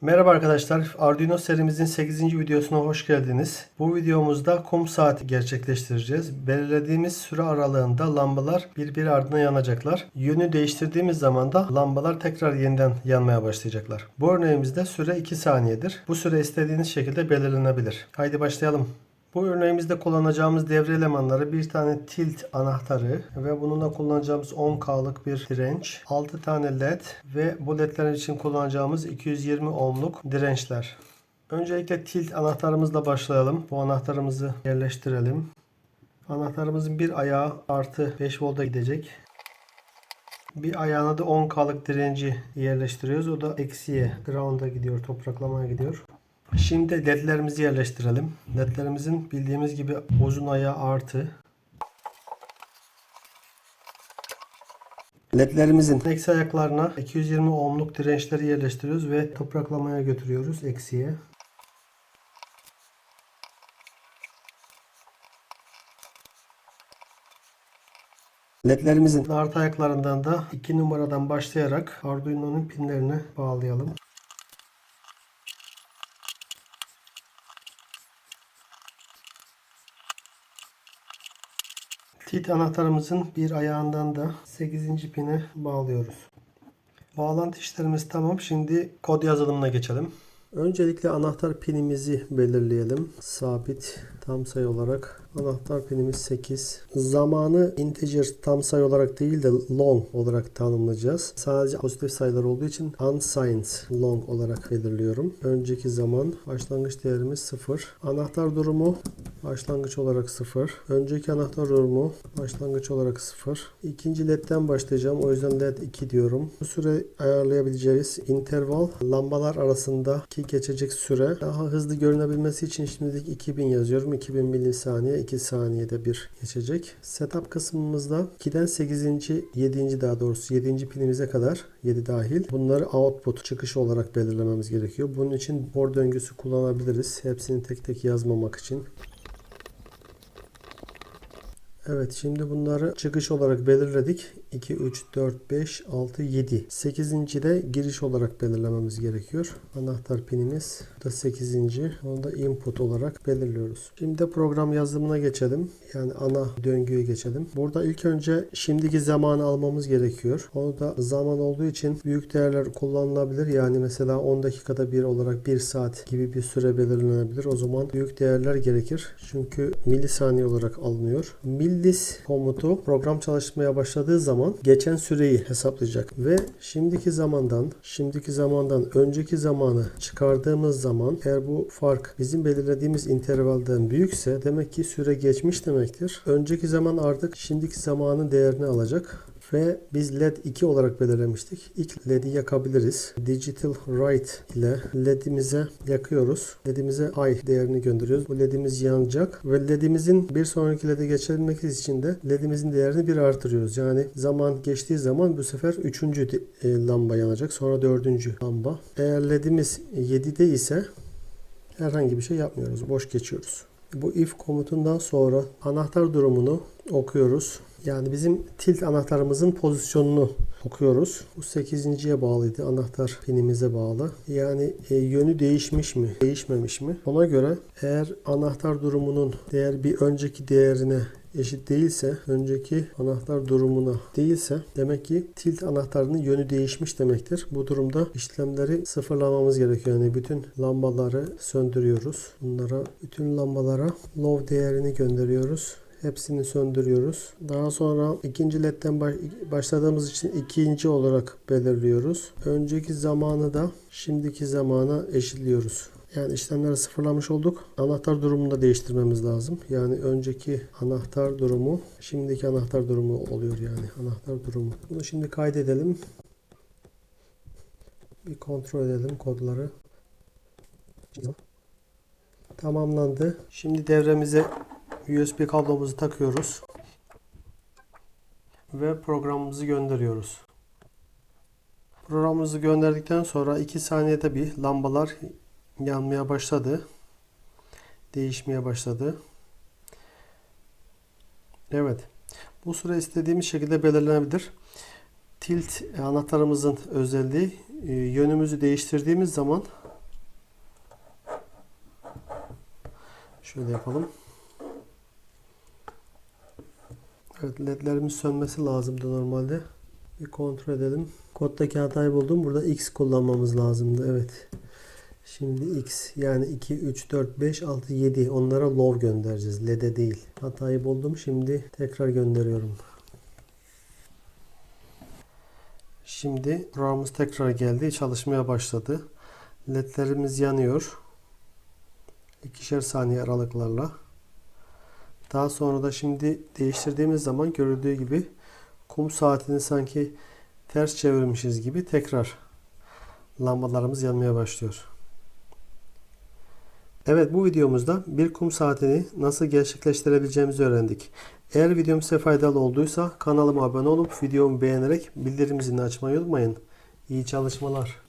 Merhaba arkadaşlar. Arduino serimizin 8. videosuna hoş geldiniz. Bu videomuzda kum saati gerçekleştireceğiz. Belirlediğimiz süre aralığında lambalar birbiri ardına yanacaklar. Yönü değiştirdiğimiz zaman da lambalar tekrar yeniden yanmaya başlayacaklar. Bu örneğimizde süre 2 saniyedir. Bu süre istediğiniz şekilde belirlenebilir. Haydi başlayalım. Bu örneğimizde kullanacağımız devre elemanları bir tane tilt anahtarı ve bununla kullanacağımız 10K'lık bir direnç, 6 tane led ve bu ledler için kullanacağımız 220 ohmluk dirençler. Öncelikle tilt anahtarımızla başlayalım. Bu anahtarımızı yerleştirelim. Anahtarımızın bir ayağı artı 5 volta gidecek. Bir ayağına da 10K'lık direnci yerleştiriyoruz. O da eksiye, ground'a gidiyor, topraklamaya gidiyor. Şimdi ledlerimizi yerleştirelim. Ledlerimizin bildiğimiz gibi uzun ayağı artı. Ledlerimizin eksi ayaklarına 220 ohmluk dirençleri yerleştiriyoruz ve topraklamaya götürüyoruz eksiye. Ledlerimizin artı ayaklarından da 2 numaradan başlayarak Arduino'nun pinlerine bağlayalım. Tit anahtarımızın bir ayağından da 8. pine bağlıyoruz. Bağlantı işlerimiz tamam. Şimdi kod yazılımına geçelim. Öncelikle anahtar pinimizi belirleyelim. Sabit tam sayı olarak anahtar pinimiz 8. Zamanı integer tam sayı olarak değil de long olarak tanımlayacağız. Sadece pozitif sayılar olduğu için unsigned long olarak belirliyorum. Önceki zaman başlangıç değerimiz 0. Anahtar durumu başlangıç olarak 0. Önceki anahtar durumu başlangıç olarak 0. İkinci ledden başlayacağım. O yüzden led 2 diyorum. Bu süre ayarlayabileceğiz. Interval lambalar arasındaki geçecek süre daha hızlı görünebilmesi için şimdilik 2000 yazıyorum. 2000 milisaniye 2 saniyede bir geçecek. Setup kısmımızda 2'den 8. 7. daha doğrusu 7. pinimize kadar 7 dahil. Bunları output çıkış olarak belirlememiz gerekiyor. Bunun için for döngüsü kullanabiliriz. Hepsini tek tek yazmamak için. Evet şimdi bunları çıkış olarak belirledik. 2, 3, 4, 5, 6, 7. 8. de giriş olarak belirlememiz gerekiyor. Anahtar pinimiz. Da 8. Onu da input olarak belirliyoruz. Şimdi program yazılımına geçelim. Yani ana döngüye geçelim. Burada ilk önce şimdiki zamanı almamız gerekiyor. Onu da zaman olduğu için büyük değerler kullanılabilir. Yani mesela 10 dakikada bir olarak 1 saat gibi bir süre belirlenebilir. O zaman büyük değerler gerekir. Çünkü milisaniye olarak alınıyor. Millis komutu program çalışmaya başladığı zaman geçen süreyi hesaplayacak ve şimdiki zamandan şimdiki zamandan önceki zamanı çıkardığımız zaman eğer bu fark bizim belirlediğimiz intervalden büyükse demek ki süre geçmiş demektir. Önceki zaman artık şimdiki zamanın değerini alacak ve biz LED 2 olarak belirlemiştik. İlk LED'i yakabiliriz. Digital Write ile LED'imize yakıyoruz. LED'imize I değerini gönderiyoruz. Bu LED'imiz yanacak ve LED'imizin bir sonraki LED'e geçebilmek için de LED'imizin değerini bir artırıyoruz. Yani zaman geçtiği zaman bu sefer 3. lamba yanacak. Sonra 4. lamba. Eğer LED'imiz 7'de ise herhangi bir şey yapmıyoruz. Boş geçiyoruz. Bu if komutundan sonra anahtar durumunu okuyoruz. Yani bizim tilt anahtarımızın pozisyonunu okuyoruz. Bu 8.ye bağlıydı. Anahtar pinimize bağlı. Yani e, yönü değişmiş mi, değişmemiş mi? Ona göre eğer anahtar durumunun değer bir önceki değerine eşit değilse, önceki anahtar durumuna değilse demek ki tilt anahtarının yönü değişmiş demektir. Bu durumda işlemleri sıfırlamamız gerekiyor. Yani bütün lambaları söndürüyoruz. Bunlara bütün lambalara low değerini gönderiyoruz. Hepsini söndürüyoruz. Daha sonra ikinci ledden başladığımız için ikinci olarak belirliyoruz. Önceki zamanı da şimdiki zamana eşitliyoruz. Yani işlemleri sıfırlamış olduk. Anahtar durumunu da değiştirmemiz lazım. Yani önceki anahtar durumu şimdiki anahtar durumu oluyor yani. Anahtar durumu. Bunu şimdi kaydedelim. Bir kontrol edelim kodları. Tamamlandı. Şimdi devremize USB kablomuzu takıyoruz. Ve programımızı gönderiyoruz. Programımızı gönderdikten sonra 2 saniyede bir lambalar yanmaya başladı. Değişmeye başladı. Evet. Bu süre istediğimiz şekilde belirlenebilir. Tilt anahtarımızın özelliği e, yönümüzü değiştirdiğimiz zaman şöyle yapalım. Evet ledlerimiz sönmesi lazımdı normalde. Bir kontrol edelim. Koddaki hatayı buldum. Burada X kullanmamız lazımdı. Evet. Şimdi X yani 2, 3, 4, 5, 6, 7 onlara low göndereceğiz. LED'e değil. Hatayı buldum. Şimdi tekrar gönderiyorum. Şimdi programımız tekrar geldi. Çalışmaya başladı. LED'lerimiz yanıyor. İkişer saniye aralıklarla. Daha sonra da şimdi değiştirdiğimiz zaman görüldüğü gibi kum saatini sanki ters çevirmişiz gibi tekrar lambalarımız yanmaya başlıyor. Evet bu videomuzda bir kum saatini nasıl gerçekleştirebileceğimizi öğrendik. Eğer videom size faydalı olduysa kanalıma abone olup videomu beğenerek bildirim zilini açmayı unutmayın. İyi çalışmalar.